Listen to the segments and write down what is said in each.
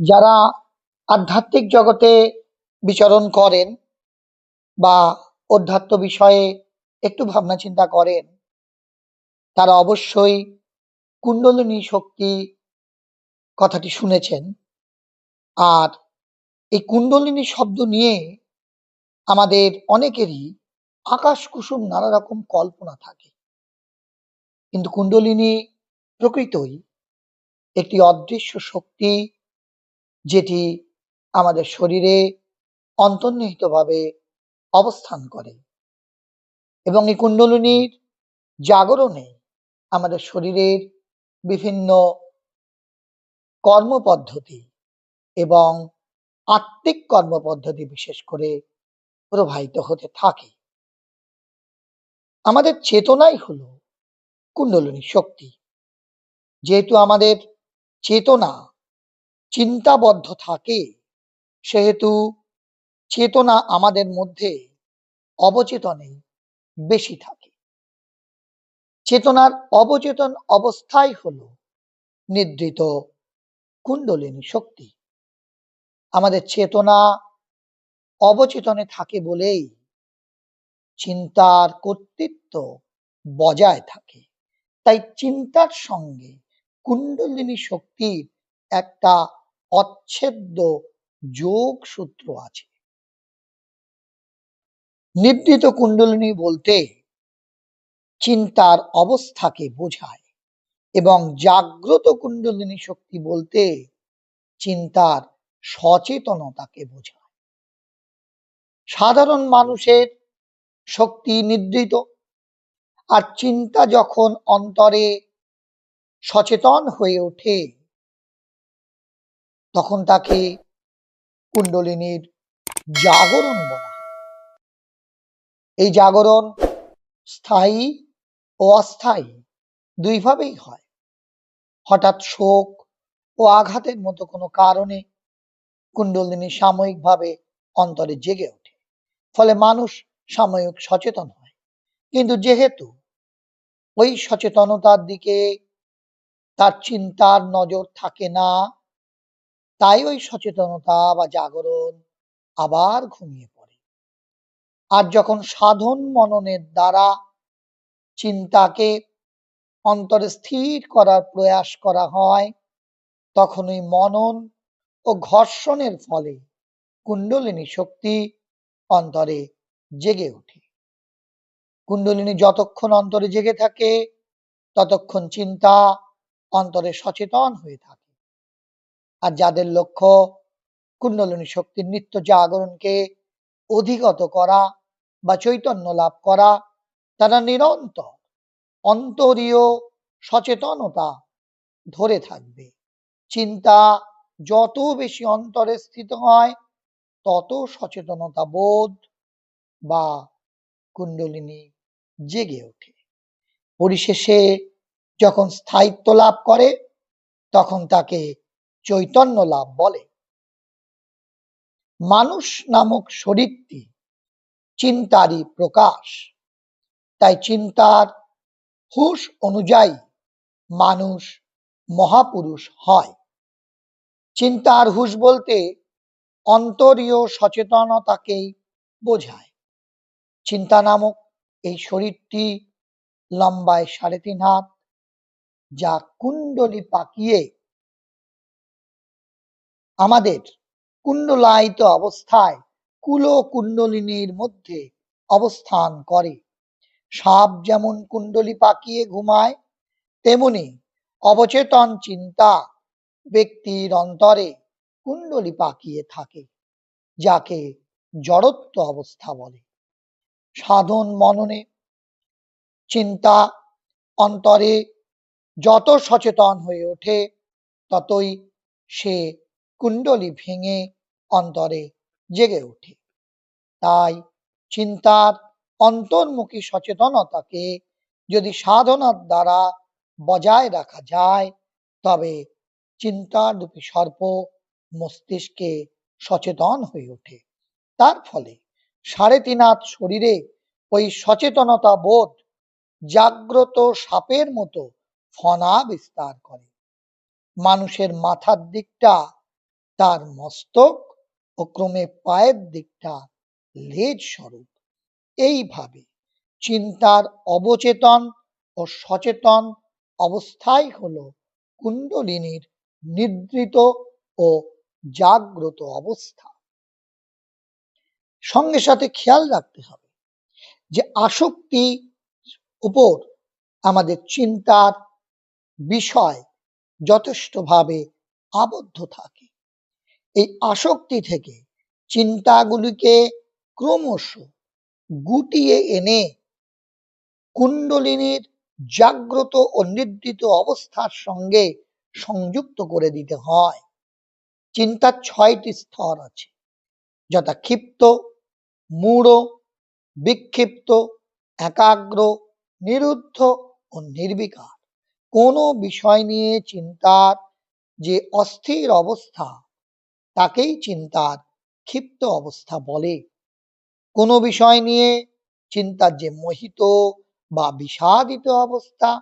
যারা আধ্যাত্মিক জগতে বিচরণ করেন বা অধ্যাত্ম বিষয়ে একটু ভাবনা চিন্তা করেন, তারা অবশ্যই কুণ্ডলিনী শক্তি কথাটি শুনেছেন। আর এই কুণ্ডলিনী শব্দ নিয়ে আমাদের অনেকেরই আকাশ কুসুম নানা রকম কল্পনা থাকে। কিন্তু কুণ্ডলিনী প্রকৃতই একটি অদৃশ্য শক্তি যেটি আমাদের শরীরে অন্তর্নিহিতভাবে অবস্থান করে এবং এই কুণ্ডলিনীর জাগরণে আমাদের শরীরের বিভিন্ন কর্মপদ্ধতি এবং আত্মিক কর্মপদ্ধতি বিশেষ করে প্রবাহিত হতে থাকে। আমাদের চেতনাই হলো কুণ্ডলিনী শক্তি। যেহেতু আমাদের চেতনা চিন্তাবদ্ধ থাকে সেহেতু চেতনা আমাদের মধ্যে অবচেতনে বেশি থাকে। চেতনার অবচেতন অবস্থাই হলো নিদ্রিত কুণ্ডলিনী শক্তি। আমাদের চেতনা অবচেতনে থাকে বলেই চিন্তার কর্তৃত্ব বজায় থাকে। তাই চিন্তার সঙ্গে কুণ্ডলিনী শক্তির একটা অচ্ছেদ্য যোগ সূত্র আছে। নিবৃত কুণ্ডলিনী বলতে চিন্তার অবস্থাকে বোঝায় এবং জাগ্রত কুণ্ডলিনী শক্তি বলতে চিন্তার সচেতনতাকে বোঝায়। সাধারণ মানুষের শক্তি নিদ্রিত আর চিন্তা যখন অন্তরে সচেতন হয়ে ওঠে তখন তাকে কুণ্ডলিনীর জাগরণ বলা এই জাগরণ স্থায়ী ও অস্থায়ী দুইভাবেই হয়। হঠাৎ শোক ও আঘাতের মতো কোনো কারণে কুণ্ডলিনী সাময়িকভাবে অন্তরে জেগে ওঠে, ফলে মানুষ সাময়িক সচেতন হয়। কিন্তু যেহেতু ওই সচেতনতার দিকে তার চিন্তার নজর থাকে না তাই ওই সচেতনতা বা জাগরণ আবার ঘুমিয়ে পড়ে। আর যখন সাধন মননের দ্বারা চিন্তাকে অন্তরে স্থির করার প্রয়াস করা হয়, তখন ওই মনন ও ঘর্ষণের ফলে কুণ্ডলিনী শক্তি অন্তরে জেগে ওঠে। কুণ্ডলিনী যতক্ষণ অন্তরে জেগে থাকে, ততক্ষণ চিন্তা অন্তরে সচেতন হয়ে থাকে। আর যাদের লক্ষ্য কুণ্ডলিনী শক্তির নিত্য জাগরণকে অধিগত করা বা চৈতন্য লাভ করা, তারা নিরন্তর অন্তরীয় সচেতনতা ধরে থাকবে। চিন্তা যত বেশি অন্তরে স্থিত হয়, তত সচেতনতা বোধ বা কুণ্ডলিনী জেগে ওঠে। পরিশেষে যখন স্থায়িত্ব লাভ করে, তখন তাকে চৈতন্য লাভ বলে। মানুষ নামক শরীরটি চিন্তারই প্রকাশ। তাই চিন্তার হুশ অনুযায়ী মানুষ মহাপুরুষ হয়। চিন্তার হুশ বলতে অন্তরীয় সচেতনতাকেই বোঝায়। চিন্তা নামক এই শরীরটি লম্বায় সাড়ে তিন হাত, যা কুণ্ডলি পাকিয়ে আমাদের কুণ্ডলায়িত অবস্থায় কুল কুণ্ডলিনীর মধ্যে অবস্থান করে। সাপ যেমন কুণ্ডলি পাকিয়ে ঘুমায়, তেমনি অবচেতন চিন্তা ব্যক্তির অন্তরে কুণ্ডলি পাকিয়ে থাকে, যাকে জড়ত্ব অবস্থা বলে। সাধন মননে চিন্তা অন্তরে যত সচেতন হয়ে ওঠে, ততই সে কুণ্ডলি ভেঙে অন্তরে জেগে ওঠে। তাই চিন্তার অন্তর্মুখী সচেতনতাকে যদি সাধনার দ্বারা বজায় রাখা যায়, তবে চিন্তার রূপী সর্প মস্তিষ্কে সচেতন হয়ে ওঠে। তার ফলে সাড়ে তিন হাত শরীরে ওই সচেতনতা বোধ জাগ্রত সাপের মতো ফনা বিস্তার করে। মানুষের মাথার দিকটা তার মস্তক ও ক্রমে পায়ের দিকটা লেজ স্বরূপ। এইভাবে চিন্তার অবচেতন ও সচেতন অবস্থাই হলো কুণ্ডলিনীর নিদ্রিত ও জাগ্রত অবস্থা। সঙ্গে সাথে খেয়াল রাখতে হবে যে আসক্তি উপর আমাদের চিন্তার বিষয় যথেষ্টভাবে আবদ্ধ থাকে। এই আসক্তি থেকে চিন্তাগুলিকে ক্রমশ গুটিয়ে এনে কুণ্ডলিনীর জাগ্রত ও নিদ্রিত অবস্থার সঙ্গে সংযুক্ত করে দিতে হয়। চিন্তার ছয়টি স্তর আছে, যথা ক্ষিপ্ত, মূঢ়, বিক্ষিপ্ত, একাগ্র, নিরুদ্ধ ও নির্বিকার। কোনো বিষয় নিয়ে চিন্তার যে অস্থির অবস্থা তাকেই চিন্তার ক্ষিপ্ত অবস্থা বলে। কোনো বিষয় নিয়ে চিন্তার যে মোহিত বা বিষাদিত অবস্থা,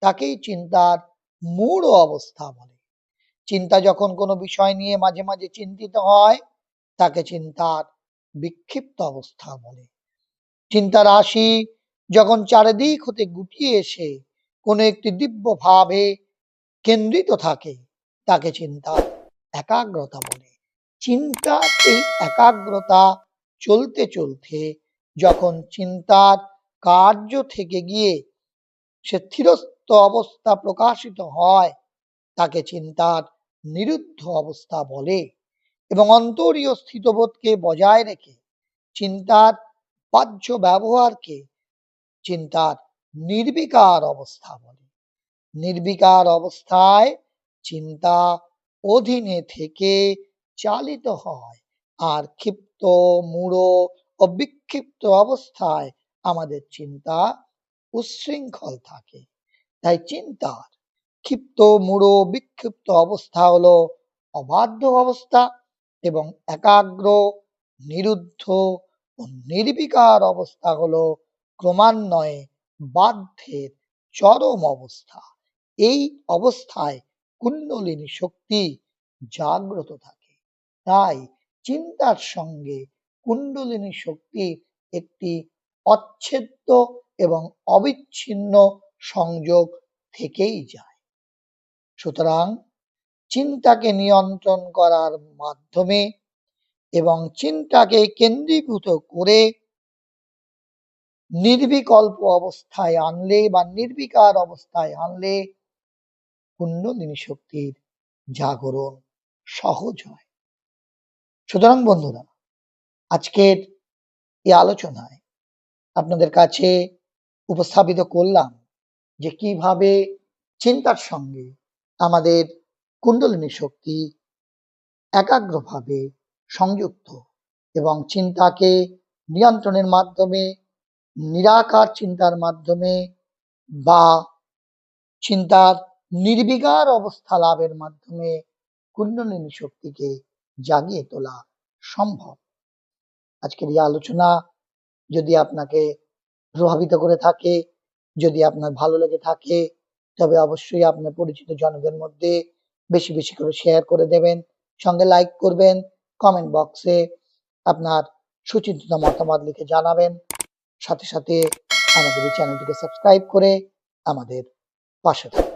তাকেই চিন্তার মূঢ় অবস্থা বলে। চিন্তা যখন কোনো বিষয় নিয়ে মাঝে মাঝে চিন্তিত হয়, তাকে চিন্তার বিক্ষিপ্ত অবস্থা বলে। চিন্তা রাশি যখন চারিদিক হতে গুটিয়ে এসে কোনো একটি দিব্য ভাবে কেন্দ্রিত থাকে, তাকে চিন্তা একাগ্রতা বলে চিন্তার এই একাগ্রতা চলতে চলতে যখন চিন্তার কার্য থেকে গিয়ে সে স্থিরস্থ অবস্থা প্রকাশিত হয়, তাকে চিন্তার নিরুদ্ধ অবস্থা বলে এবং অন্তরীয় স্থিতবোধকে বজায় রেখে চিন্তার বাহ্য ব্যবহারকে চিন্তার নির্বিকার অবস্থা বলে। নির্বিকার অবস্থায় চিন্তা অধীনে থেকে চালিত হয় আর ক্ষিপ্ত, মূঢ় ও বিক্ষিপ্ত অবস্থায় আমাদের চিন্তা উচ্ছৃঙ্খল থাকে। তাই চিন্তার ক্ষিপ্ত, মূঢ় বিক্ষিপ্ত অবস্থা হলো অবাধ্য অবস্থা এবং একাগ্র, নিরুদ্ধ ও নির্বিকার অবস্থা হলো ক্রমান্বয়ে বাধ্যের চরম অবস্থা। এই অবস্থায় কুণ্ডলিনী শক্তি জাগ্রত থাকে। তাই চিন্তার সঙ্গে কুণ্ডলিনী শক্তির একটি অচ্ছেদ্য এবং অবিচ্ছিন্ন সংযোগ থেকেই যায়। সুতরাং চিন্তাকে নিয়ন্ত্রণ করার মাধ্যমে এবং চিন্তাকে কেন্দ্রীভূত করে নির্বিকল্প অবস্থায় আনলে বা নির্বিকার অবস্থায় আনলে কুণ্ডলিনী শক্তির জাগরণ সহজ হয়। সুতরাং বন্ধুরা, আজকের এই আলোচনায় আপনাদের কাছে উপস্থাপিত করলাম যে কীভাবে চিন্তার সঙ্গে আমাদের কুণ্ডলিনী শক্তি একাগ্রভাবে সংযুক্ত এবং চিন্তাকে নিয়ন্ত্রণের মাধ্যমে, নিরাকার চিন্তার মাধ্যমে বা চিন্তার নির্বিকার অবস্থা লাভের মাধ্যমে কুণ্ডলিনী শক্তিকে জাগিয়ে তোলা সম্ভব। আজকের এই আলোচনা যদি আপনাকে প্রভাবিত করে থাকে, যদি আপনার ভালো লেগে থাকে, তবে অবশ্যই আপনার পরিচিত জনদের মধ্যে বেশি বেশি করে শেয়ার করে দেবেন, সঙ্গে লাইক করবেন কমেন্ট বক্সে আপনার সুচিন্তিত মতামত লিখে জানাবেন। সাথে সাথে আমাদের এই চ্যানেলটিকে সাবস্ক্রাইব করে আমাদের পাশে থাকুন।